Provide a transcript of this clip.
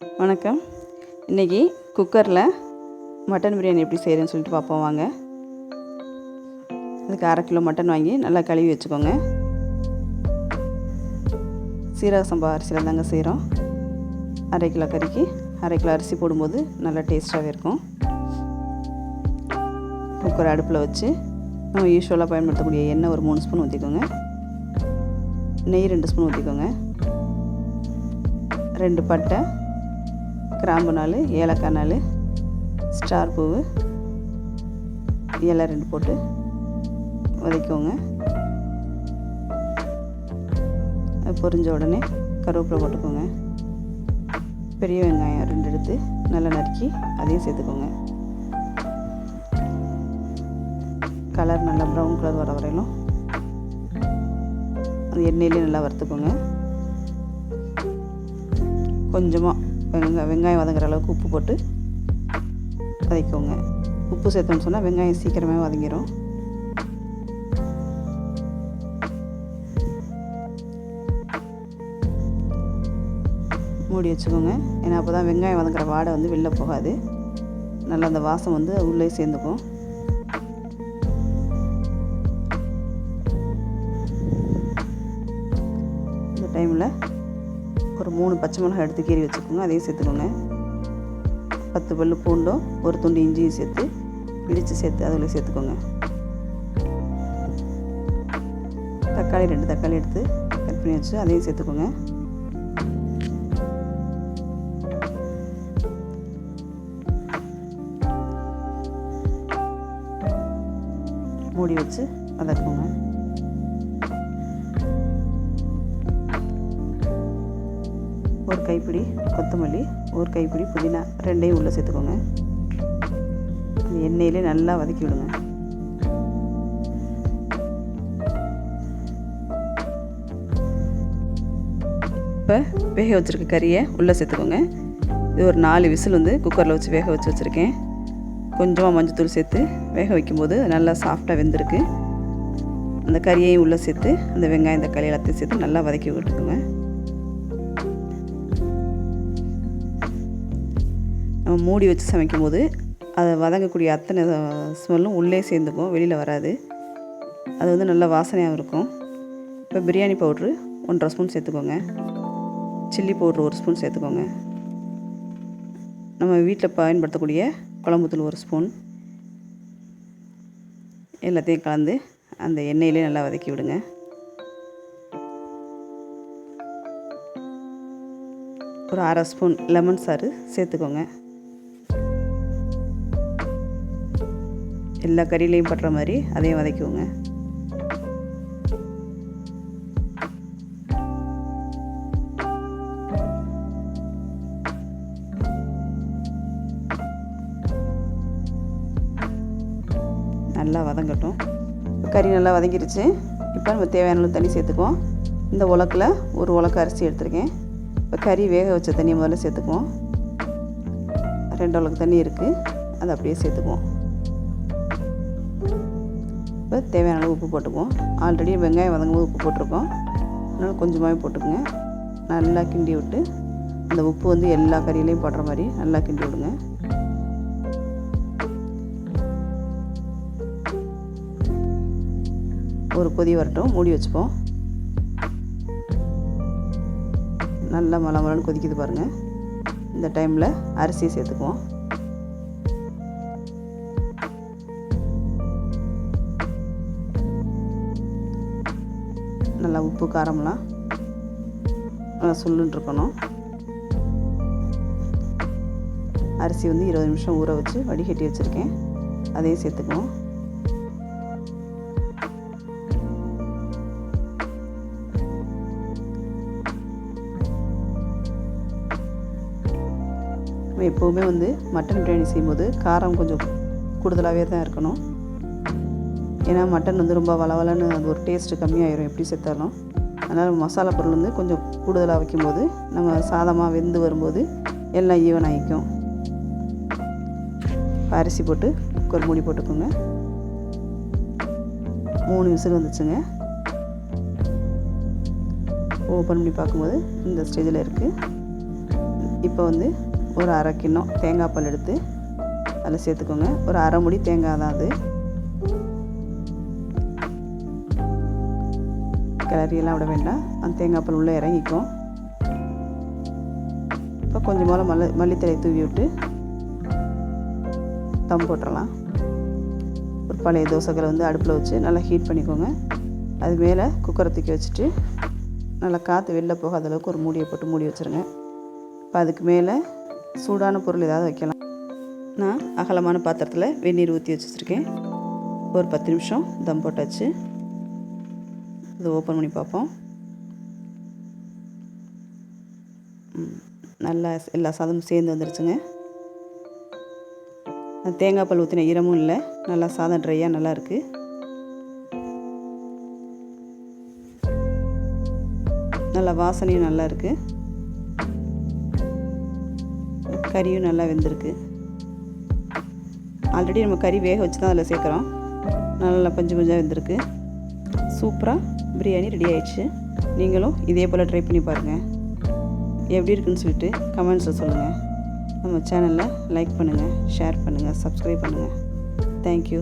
வணக்கம். இன்றைக்கி குக்கரில் மட்டன் பிரியாணி எப்படி செய்கிறேன்னு சொல்லிட்டு பார்ப்போம் வாங்க. அதுக்கு அரை கிலோ மட்டன் வாங்கி நல்லா கழுவி வச்சுக்கோங்க. சீரக சம்பா அரிசியில் தாங்க செய்கிறோம் அரை கிலோ கறிக்கு அரை கிலோ அரிசி போடும்போது நல்லா டேஸ்ட்டாகவே இருக்கும். குக்கர் அடுப்பில் வச்சு நம்ம யூஸ்வலாக பயன்படுத்தக்கூடிய எண்ணெய் ஒரு மூணு ஸ்பூன் ஊற்றிக்கோங்க நெய் ரெண்டு ஸ்பூன் ஊற்றிக்கோங்க ரெண்டு பட்டை கிராம்பு நாள் ஏலக்காய் நாள் ஸ்டார் பூவு. இதெல்லாம் ரெண்டு போட்டு வதக்கிக்கோங்க. பொரிஞ்ச உடனே கருவேப்பிலை போட்டுக்கோங்க. பெரிய வெங்காயம் ரெண்டு எடுத்து நல்லா நறுக்கி அதையும் சேர்த்துக்கோங்க. கலர் நல்லா ப்ரௌன் கலர் வர வரையிலும் அந்த எண்ணெயிலே நல்லா வறுத்துக்கோங்க. கொஞ்சமாக வெங்காயம் வெங்காயம் வதங்குற அளவுக்கு உப்பு போட்டு வதக்கிக்கோங்க. உப்பு சேர்த்தோன்னு சொன்னால் வெங்காயம் சீக்கிரமே வதங்கிடும் மூடி வச்சுக்கோங்க. ஏன்னா அப்போ தான் வெங்காயம் வதங்குற வாடை வந்து வெளில போகாது. நல்லா அந்த வாசம் வந்து உள்ளே சேர்ந்துக்கும். இந்த டைமில் ஒரு மூணு பச்சை மிளகாய் எடுத்து கீறி வச்சுக்கோங்க அதையும் சேர்த்துக்கோங்க. பத்து பல் பூண்டும் ஒரு துண்டு இஞ்சியும் சேர்த்து இடித்து சேர்த்து அதில் சேர்த்துக்கோங்க. தக்காளி ரெண்டு தக்காளி எடுத்து கட் பண்ணி வச்சு அதையும் சேர்த்துக்கோங்க. மூடி வச்சு வதக்குங்க. ஒரு கைப்பிடி கொத்தமல்லி ஒரு கைப்பிடி புதினா ரெண்டையும் உள்ளே சேர்த்துக்கோங்க. அந்த எண்ணெயிலே நல்லா வதக்கி விடுங்க. இப்போ வேக வச்சுருக்க கறியை உள்ளே சேர்த்துக்கோங்க. இது ஒரு நாலு விசில் வந்து குக்கரில் வச்சு வேக வச்சு வச்சுருக்கேன். கொஞ்சமாக மஞ்சத்தூள் சேர்த்து வேக வைக்கும்போது நல்லா சாஃப்டாக வெந்திருக்கு. அந்த கறியையும் உள்ளே சேர்த்து அந்த வெங்காயம் தக்காளி எல்லாத்தையும் சேர்த்து நல்லா வதக்கி விட்டுக்கோங்க. மூடி வச்சு சமைக்கும் போது அதை வதங்கக்கூடிய அத்தனை ஸ்மெல்லும் உள்ளே சேர்ந்துக்கும் வெளியில் வராது. அது வந்து நல்ல வாசனையாகவும் இருக்கும். இப்போ பிரியாணி பவுட்ரு ஒன்றரை ஸ்பூன் சேர்த்துக்கோங்க. சில்லி பவுட்ரு ஒரு ஸ்பூன் சேர்த்துக்கோங்க. நம்ம வீட்டில் பயன்படுத்தக்கூடிய குழம்புத்தூள் ஒரு ஸ்பூன். எல்லாத்தையும் கலந்து அந்த எண்ணெயிலே நல்லா வதக்கி விடுங்க. ஒரு அரை ஸ்பூன் லெமன் சாறு சேர்த்துக்கோங்க. எல்லா கறியிலையும் படுற மாதிரி அதையும் வதக்கிக்கோங்க. நல்லா வதங்கட்டும். இப்போ கறி நல்லா வதங்கிருச்சு. இப்போ நம்ம தேவையான அளவு தண்ணி சேர்த்துக்குவோம். இந்த உலக்கில் ஒரு உலக்கு அரிசி எடுத்திருக்கேன். இப்போ கறி வேக வச்ச தண்ணியை முதல்ல சேர்த்துக்குவோம். ரெண்டு உலக்கு தண்ணி இருக்குது அதை அப்படியே சேர்த்துக்குவோம். இப்போ தேவையான அளவு உப்பு போட்டுக்குவோம். ஆல்ரெடி வெங்காயம் வதங்கும்போது உப்பு போட்டிருக்கோம். அதனால் கொஞ்சமாகவே போட்டுக்கோங்க. நல்லா கிண்டி விட்டு அந்த உப்பு வந்து எல்லா கறியிலையும் போடுற மாதிரி நல்லா கிண்டி விடுங்க. ஒரு கொதி வரட்டும். மூடி வச்சுப்போம். நல்லா மலமலன்னு கொதிக்குது பாருங்கள் இந்த டைமில் அரிசியை சேர்த்துக்குவோம். நல்லா உப்பு காரம்லாம் நல்லா சொல்லுன்ட்ருக்கணும் அரிசி வந்து இருபது நிமிஷம் ஊற வச்சு வடிகட்டி வச்சுருக்கேன். அதையும் சேர்த்துக்குவோம் எப்போவுமே வந்து மட்டன் பிரியாணி செய்யும்போது காரம் கொஞ்சம் கூடுதலாகவே தான் இருக்கணும். ஏன்னா மட்டன் வந்து ரொம்ப வளவலன்னு அது ஒரு டேஸ்ட்டு கம்மியாயிரும் எப்படி செத்தாலும். அதனால் மசாலா பொருள் வந்து கொஞ்சம் கூடுதலாக வைக்கும்போது நம்ம சாதமாக வெந்து வரும்போது எல்லாம் ஈவன் ஆகிக்கும் அரிசி போட்டு குக்கர் மூடி போட்டுக்கோங்க. மூணு விசில் வந்துச்சுங்க. ஓப்பன் பண்ணி பார்க்கும்போது இந்த ஸ்டேஜில் இருக்குது இப்போ வந்து ஒரு அரை கிண்ணம் தேங்காய் பால் எடுத்து அதில் சேர்த்துக்கோங்க. ஒரு அரை முடி தேங்காய் தான் அது. கிளறியெல்லாம் விட வேண்டாம். அந்த தேங்காய் பால் உள்ளே இறங்கிக்கும். இப்போ கொஞ்சம் போல் மல்லி மல்லித்தலை தூவி விட்டு தம் போட்டுடலாம். ஒரு பழைய தோசைகளை வந்து அடுப்பில் வச்சு நல்லா ஹீட் பண்ணிக்கோங்க. அது மேலே குக்கரை தூக்கி வச்சுட்டு நல்லா காற்று வெளில போகாத அளவுக்கு ஒரு மூடியை போட்டு மூடி வச்சுருங்க. இப்போ அதுக்கு மேலே சூடான பொருள் ஏதாவது வைக்கலாம். நான் அகலமான பாத்திரத்தில் வெந்நீர் ஊற்றி வச்சு வச்சுருக்கேன். ஒரு பத்து நிமிஷம் தம் போட்டாச்சு. இதை ஓப்பன் பண்ணி பார்ப்போம். நல்லா எல்லா சாதமும் சேர்ந்து வந்துருச்சுங்க. தேங்காய் பால் ஊற்றின ஈரமும் இல்லை. நல்லா சாதம் ட்ரையாக நல்லா இருக்குது நல்லா வாசனையும் நல்லா இருக்குது கறியும் நல்லா வெந்திருக்கு. ஆல்ரெடி நம்ம கறி வேக வச்சு தான் அதில் சேர்க்குறோம். நல்லா பஞ்சு பஞ்சாக வெந்திருக்கு. சூப்பராக பிரியாணி ரெடி ஆயிடுச்சு. நீங்களும் இதே போல் ட்ரை பண்ணி பாருங்கள் எப்படி இருக்குன்னு சொல்லிட்டு கமெண்ட்ஸில் சொல்லுங்கள் நம்ம சேனலில் லைக் பண்ணுங்கள் ஷேர் பண்ணுங்கள் சப்ஸ்கிரைப் பண்ணுங்கள் தேங்க்யூ